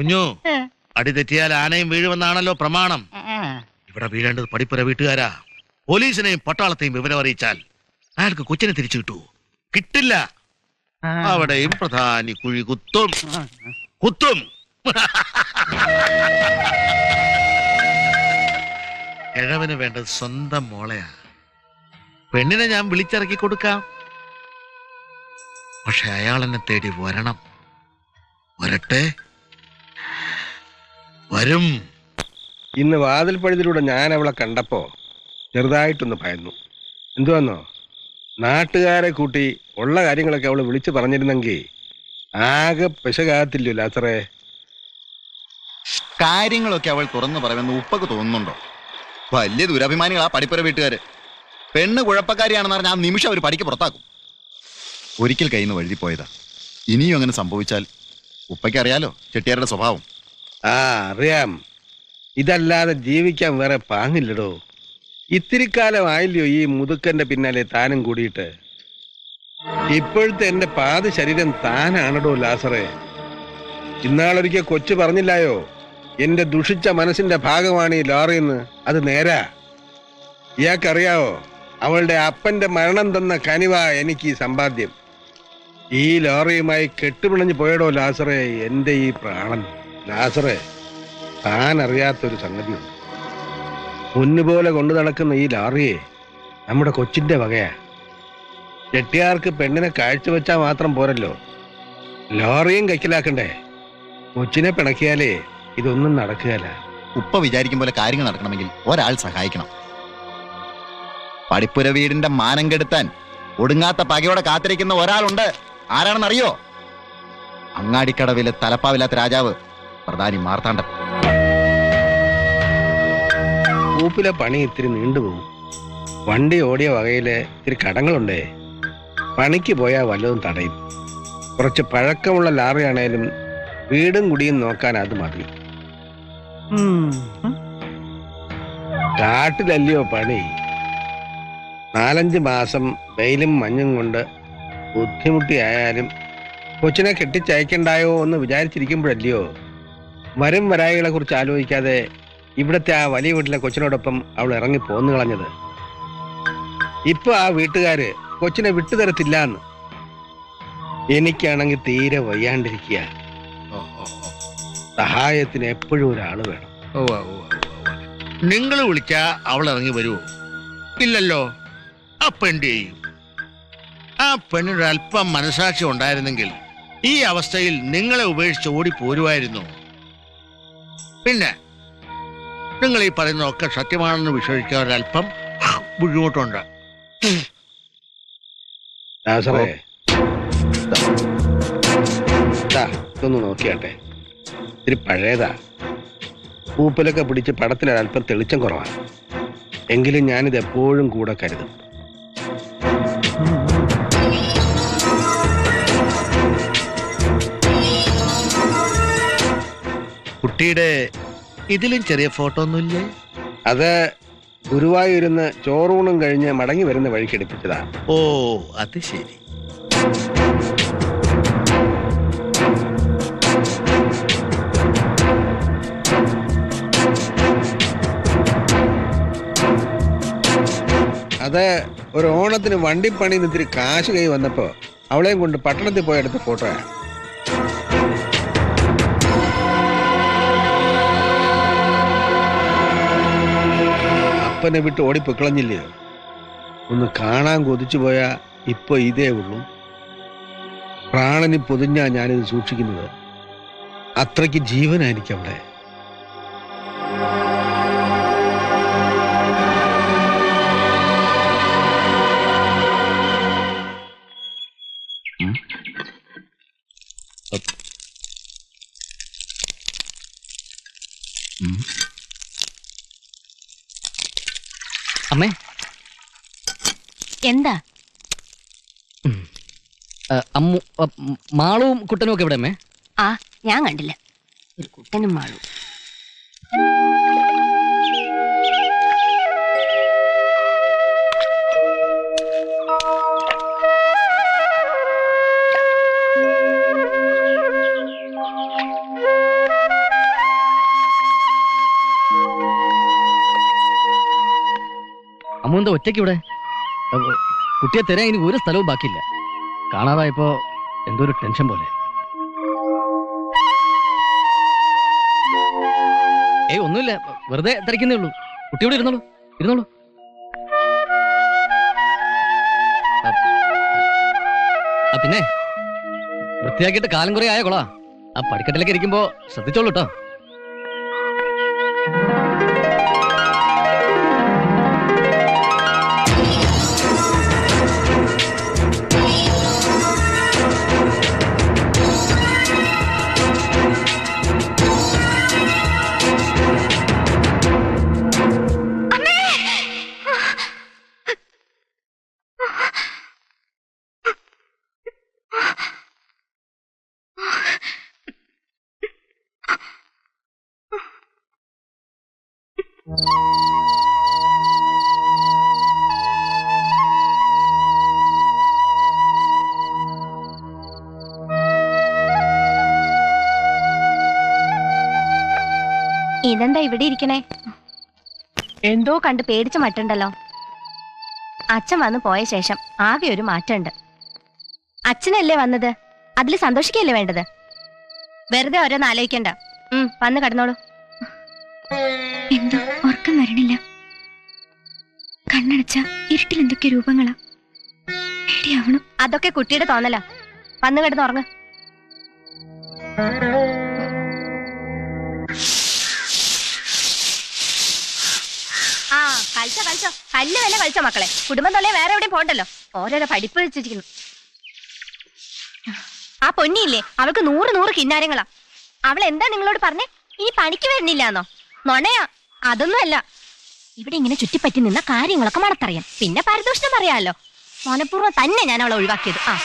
കുഞ്ഞു അടി തെറ്റിയാൽ ആനയും വീഴുമെന്നാണല്ലോ പ്രമാണം. ഇവിടെ വീഴേണ്ടത് പടിപ്പുര വീട്ടുകാരാ. പോലീസിനെയും പട്ടാളത്തെയും വിവരം അറിയിച്ചാൽ അയാൾക്ക് കൊച്ചിനെ തിരിച്ചു കിട്ടൂ. കിട്ടില്ല. അവിടെയും പ്രധാനി കുഴി കുത്തും. കുത്തും. കിഴവന് വേണ്ടത് സ്വന്തം മോളയാ. പെണ്ണിനെ ഞാൻ വിളിച്ചിറക്കി കൊടുക്കാം. പക്ഷെ അയാൾ എന്നെ തേടി വരണം. വരട്ടെ. വരും. ഇന്ന് വാതിൽ പഴുതിലൂടെ ഞാൻ അവളെ കണ്ടപ്പോ ചെറുതായിട്ടൊന്ന് ഭയന്നു. എന്തുവന്നോ? നാട്ടുകാരെ കൂട്ടി ഉള്ള കാര്യങ്ങളൊക്കെ അവൾ വിളിച്ചു പറഞ്ഞിരുന്നെങ്കിൽ ആകെ പിശകാകത്തില്ലോ ലാസറേ. കാര്യങ്ങളൊക്കെ അവൾ തുറന്നു പറയുമെന്ന് ഉപ്പക്ക് തോന്നുന്നുണ്ടോ? വലിയ ദുരഭിമാനികളാ പഠിപ്പുര വീട്ടുകാര്. പെണ്ണ് കുഴപ്പക്കാരിയാണെന്ന് പറഞ്ഞാൽ ആ നിമിഷം അവർ പഠിക്ക് പുറത്താക്കും. ഒരിക്കൽ കയ്യിൽ നിന്ന് വഴുതിപ്പോയതാ. ഇനിയും അങ്ങനെ സംഭവിച്ചാൽ ഉപ്പയ്ക്ക് അറിയാലോ ചെട്ടിയാരുടെ സ്വഭാവം. ആ അറിയാം. ഇതല്ലാതെ ജീവിക്കാൻ വേറെ പാങ്ങില്ലടോ. ഇത്തിരി കാലം ആയില്ലയോ ഈ മുതുക്കന്റെ പിന്നാലെ താനും കൂടിയിട്ട്. ഇപ്പോഴത്തെ എന്റെ പാത ശരീരം താനാണടോ ലാസറേ. ഇന്നാളൊരിക്കൽ കൊച്ചു പറഞ്ഞില്ലായോ? എന്റെ ദുഷിച്ച മനസ്സിന്റെ ഭാഗമാണ് ഈ ലോറിയെന്ന് അത് നേരാ. ഇയാൾക്കറിയാവോ? അവളുടെ അപ്പന്റെ മരണം തന്ന കനിവ എനിക്ക് ഈ സമ്പാദ്യം. ഈ ലോറിയുമായി കെട്ടുപിണഞ്ഞു പോയടോ ലാസറേ എന്റെ ഈ പ്രാണൻ. ലാസറേ താൻ അറിയാത്തൊരു സംഗതിയുണ്ട്. പൊന്നുപോലെ കൊണ്ടു നടക്കുന്ന ഈ ലാറിയെ നമ്മുടെ കൊച്ചിന്റെ വകയാ. ചെട്ടിയാർക്ക് പെണ്ണിനെ കാഴ്ചവെച്ചാൽ മാത്രം പോരല്ലോ. ലോറിയും കൈക്കലാക്കണ്ടേ കൊച്ചിനെ പിണക്കിയാലേ ഇതൊന്നും നടക്കുകയല്ല. ഉപ്പ വിചാരിക്കും പോലെ കാര്യങ്ങൾ നടക്കണമെങ്കിൽ ഒരാൾ സഹായിക്കണം. പഠിപ്പുര വീടിന്റെ മാനം കെടുത്താൻ ഒടുങ്ങാത്ത പകയോടെ കാത്തിരിക്കുന്ന ഒരാളുണ്ട്. ആരാണെന്നറിയോ? അങ്ങാടിക്കടവിലെ തലപ്പാവില്ലാത്ത രാജാവ് പ്രധാനി മാർത്താണ്ഡം. കൂപ്പിലെ പണി ഇത്തിരി നീണ്ടുപോകും. വണ്ടി ഓടിയ വകയിൽ ഇത്തിരി കടങ്ങളുണ്ടേ. പണിക്ക് പോയാൽ വല്ലതും തടയും. കുറച്ച് പഴക്കമുള്ള ലാറിയാണേലും വീടും കുടിയും നോക്കാൻ അത് മതി. കാട്ടിലല്ലയോ പണി? നാലഞ്ച് മാസം വെയിലും മഞ്ഞും കൊണ്ട് ബുദ്ധിമുട്ടിയായാലും കൊച്ചിനെ കെട്ടിച്ചയക്കണ്ടായോ എന്ന് വിചാരിച്ചിരിക്കുമ്പോഴല്ലയോ? വരും വരായികളെ കുറിച്ച് ആലോചിക്കാതെ ഇവിടുത്തെ ആ വലിയ വീട്ടിലെ കൊച്ചിനോടൊപ്പം അവൾ ഇറങ്ങി പോന്നു കളഞ്ഞത്. ഇപ്പൊ ആ വീട്ടുകാര് കൊച്ചിനെ വിട്ടുതരത്തില്ല എന്ന് എനിക്കാണെങ്കിൽ തീരെ വയ്യാണ്ടിരിക്കുക. സഹായത്തിന് എപ്പോഴും ഒരാൾ വേണം. നിങ്ങൾ വിളിച്ച അവൾ ഇറങ്ങി വരുമോ ഇല്ലല്ലോ. ആ പെണ്ണ് ചെയ്യും? ആ പെണ്ണിനൊരല്പം മനസാക്ഷി ഉണ്ടായിരുന്നെങ്കിൽ ഈ അവസ്ഥയിൽ നിങ്ങളെ ഉപേക്ഷിച്ച് ഓടി പോരുമായിരുന്നു പിന്നെ നിങ്ങൾ ഈ പറയുന്നതൊക്കെ സത്യമാണെന്ന് വിശ്വസിക്കാൻ ഒരല്പം ബുദ്ധിമുട്ടുണ്ട് ഇതൊന്ന് നോക്കിയാട്ടെ. ഇത്തിരി പഴയതാ. പൂപ്പലൊക്കെ പിടിച്ച് പടത്തിൽ അല്പം തെളിച്ചം കുറവാണ് എങ്കിലും ഞാനിത് എപ്പോഴും കൂടെ കരുതും. കുട്ടിയുടെ ഇതിലും ചെറിയ ഫോട്ടോ ഒന്നുമില്ലേ അത് ഗുരുവായൂരുന്ന് ചോറൂണും കഴിഞ്ഞ് മടങ്ങി വരുന്ന വഴിക്ക് എടുപ്പിച്ചതാ ഓ അത് ശരി. അത് ഒരു ഓണത്തിന് വണ്ടിപ്പണി ഇത്തിരി കാശ് കൈ വന്നപ്പോ അവളെയും കൊണ്ട് പട്ടണത്തിൽ പോയി എടുത്ത അപ്പനെ വിട്ട് ഓടിപ്പൊക്കളഞ്ഞില്ലയോ ഒന്ന് കാണാൻ കൊതിച്ചു പോയാ ഇപ്പൊ ഇതേ ഉള്ളൂ. പ്രാണന് പൊതിഞ്ഞാ ഞാനിത് സൂക്ഷിക്കുന്നത്. അത്രയ്ക്ക് ജീവനായിരിക്കും അവിടെ. അമ്മേ. എന്താ? അമ്മു മാളവും കുട്ടനും ഒക്കെ ഇവിടെ അമ്മേ? ആ ഞാൻ കണ്ടില്ല. ഒരു കുട്ടനും മാളും. മോന്ത ഒറ്റയ്ക്ക് ഇവിടെ? കുട്ടിയെ തരാൻ ഇനി ഒരു സ്ഥലവും ബാക്കിയില്ല. കാണാതായപ്പോ എന്തോ ഒരു ടെൻഷൻ പോലെ. ഏയ് ഒന്നുമില്ല. വെറുതെ തിരക്കുന്നേ ഉള്ളൂ. കുട്ടി ഇവിടെ ഇരുന്നോളൂ. ഇരുന്നോളൂ. പിന്നെ? വൃത്തിയാക്കിയിട്ട് കാലം കുറേ ആയ കൊളാ ആ പടിക്കെട്ടിലൊക്കെ ഇരിക്കുമ്പോ ശ്രദ്ധിച്ചോളൂ കേട്ടോ ഇതെന്താ ഇവിടെ ഇരിക്കണേ? എന്തോ കണ്ട് പേടിച്ച മട്ടുണ്ടല്ലോ അച്ഛൻ വന്നു പോയ ശേഷം ആകെ ഒരു മാറ്റമുണ്ട്. അച്ഛനല്ലേ വന്നത്? അതിൽ സന്തോഷിക്കല്ലേ വേണ്ടത്? വെറുതെ ഓരോന്ന് ആലോചിക്കണ്ട. വന്ന് കടന്നോളൂ. എന്തോ? വരണില്ല. കണ്ണടച്ച ഇരുട്ടിൽ എന്തൊക്കെ രൂപങ്ങളാ പേടിയാവണം അതൊക്കെ കുട്ടിയുടെ തോന്നല. വന്ന് ഉറങ്ങ. ആ കളിച്ചോ കളിച്ചോ കല്ല് വല്ല മക്കളെ. കുടുംബം തൊള്ളേ വേറെ എവിടെയും പോണ്ടല്ലോ. ഓരോരോ പഠിപ്പ് വെച്ചിരിക്കുന്നു. ആ പൊന്നിയില്ലേ? അവൾക്ക് നൂറ് നൂറ് കിന്നാരങ്ങളാ. അവൾ എന്താ നിങ്ങളോട് പറഞ്ഞേ? ഇനി പണിക്ക് വരുന്നില്ലാന്നോ? നൊണയാ. അതൊന്നുമല്ല. ഇവിടെ ഇങ്ങനെ ചുറ്റിപ്പറ്റി നിന്ന കാര്യങ്ങളൊക്കെ മണത്തറിയാം. പിന്നെ പരിദോഷണം അറിയാമല്ലോ മനഃപൂർവം തന്നെ ഞാൻ അവളെ ഒഴിവാക്കിയത്. ആ.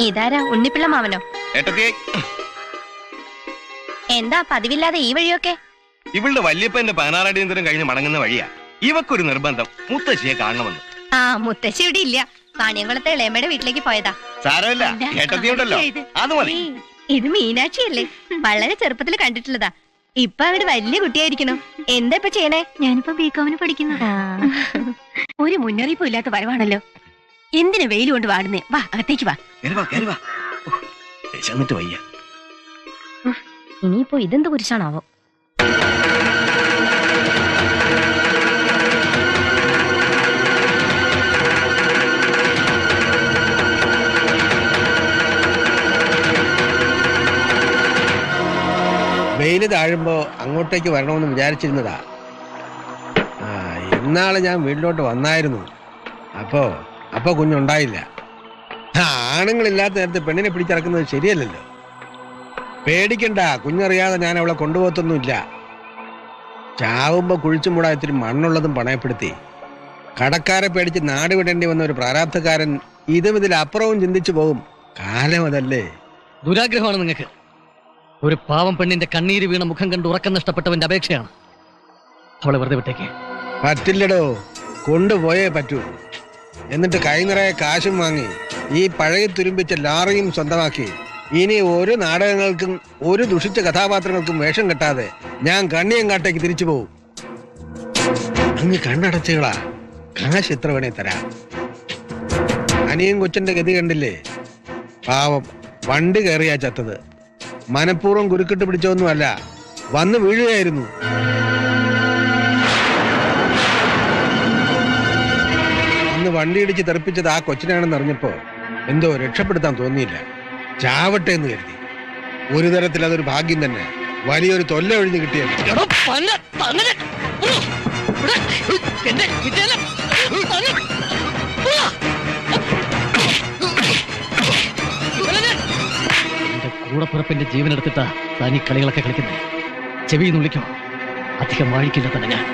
ഇതാരാ ഉണ്ണിപ്പിള്ള മാമനോ? എന്താ പതിവില്ലാതെ ഈ വഴിയൊക്കെ? ഇവളുടെ വല്യപ്പന്റെ പതിനാറടിയന്തരം കഴിഞ്ഞ് മടങ്ങുന്ന വഴിയാ. ഇവക്കൊരു നിർബന്ധം. മുത്തശ്ശിയെ കാണണമെന്ന്. ആ മുത്തശ്ശി ഇവിടെ ഇല്ല. കാണിയംകുളത്തെ ഇളയമ്മയുടെ വീട്ടിലേക്ക് പോയതാ. സാരമില്ല. കേട്ടോ അത് മതി. ഇത് ഇത് മീനാക്ഷിയല്ലേ? വളരെ ചെറുപ്പത്തിൽ കണ്ടിട്ടുള്ളതാ. ഇപ്പൊ അവിടെ വലിയ കുട്ടിയായിരിക്കണം എന്താ ഇപ്പൊ ചെയ്യണേ? ഞാനിപ്പോ ബികോമിന് പഠിക്കുന്നു. ഒരു മുന്നറിയിപ്പും ഇല്ലാത്ത വരവാണല്ലോ. എന്തിനു വെയിൽ കൊണ്ട് വാടുന്നേ? വാ അകത്തേക്ക് വാ. ഇനിയിപ്പോ ഇതെന്ത് കുരിശാണാവോ? വെയിൽ താഴുമ്പോ അങ്ങോട്ടേക്ക് വരണമെന്ന് വിചാരിച്ചിരുന്നതാ. ആ ഇന്നാൾ ഞാൻ വീട്ടിലോട്ട് വന്നായിരുന്നു. അപ്പോ അപ്പോ കുഞ്ഞുണ്ടായില്ല. ആണുങ്ങളില്ലാത്ത നേരത്തെ പെണ്ണിനെ പിടിച്ചിറക്കുന്നത് ശരിയല്ലല്ലോ. പേടിക്കണ്ട കുഞ്ഞറിയാതെ ഞാൻ അവളെ കൊണ്ടുപോകത്തൊന്നുമില്ല. ചാവുമ്പോ കുഴിച്ചും മൂടാ ഇത്തിരി മണ്ണുള്ളതും പണയപ്പെടുത്തി. കടക്കാരെ പേടിച്ച് നാട് വിടേണ്ടി വന്ന ഒരു പ്രാരാബ്ധക്കാരൻ ഇതും ഇതിലപ്പുറവും ചിന്തിച്ചു പോകും. കാലം അതല്ലേ? ദുരാഗ്രഹമാണ് നിങ്ങൾക്ക്. ഒരു പാവം പെണ്ണിന്റെ കണ്ണീര് വീണ മുഖം കണ്ട് ഉറക്കം നഷ്ടപ്പെട്ടവന്റെ അപേക്ഷയാണ്. അവളെ വെറുതെ വിട്ടേക്ക്. പറ്റില്ലടോ. കൊണ്ടുപോയേ പറ്റൂ. എന്നിട്ട് കൈ നിറയെ കാശും വാങ്ങി ഈ പഴയ തുരുമ്പിച്ച ലാറിയും സ്വന്തമാക്കി. ഇനി ഒരു നാടകങ്ങൾക്കും ഒരു ദുഷിച്ച കഥാപാത്രങ്ങൾക്കും വേഷം കെട്ടാതെ ഞാൻ കണ്ണിയങ്കാട്ടേക്ക് തിരിച്ചു പോവും. അങ്ങ് കണ്ണടച്ചുകളാ കാശ് എത്ര വേണേ തരാം. അനിയൻ കൊച്ചന്റെ ഗതി കണ്ടില്ലേ? പാവം വണ്ടി കയറിയാ ചത്തത്. മനഃപൂർവം കുരുക്കിട്ട് പിടിച്ചൊന്നുമല്ല വന്ന് വീഴുകയായിരുന്നു. അന്ന് വണ്ടി ഇടിച്ച് തെറിപ്പിച്ചത് ആ കൊച്ചിനാണെന്ന് അറിഞ്ഞപ്പോ എന്തോ രക്ഷപ്പെടുത്താൻ തോന്നിയില്ല. ചാവട്ടെ എന്ന് കരുതി. ഒരു തരത്തിൽ അതൊരു ഭാഗ്യം തന്നെ. വലിയൊരു തൊല്ല ഒഴിഞ്ഞു കിട്ടിയത്. എന്റെ കൂടപ്പിറപ്പിന്റെ ജീവൻ എടുത്തിട്ടാ താൻ ഈ കളികളൊക്കെ കളിക്കുന്നത് ചെവി നുള്ളിക്കും അധികം വാഴിക്കില്ല തന്നെ ഞാൻ.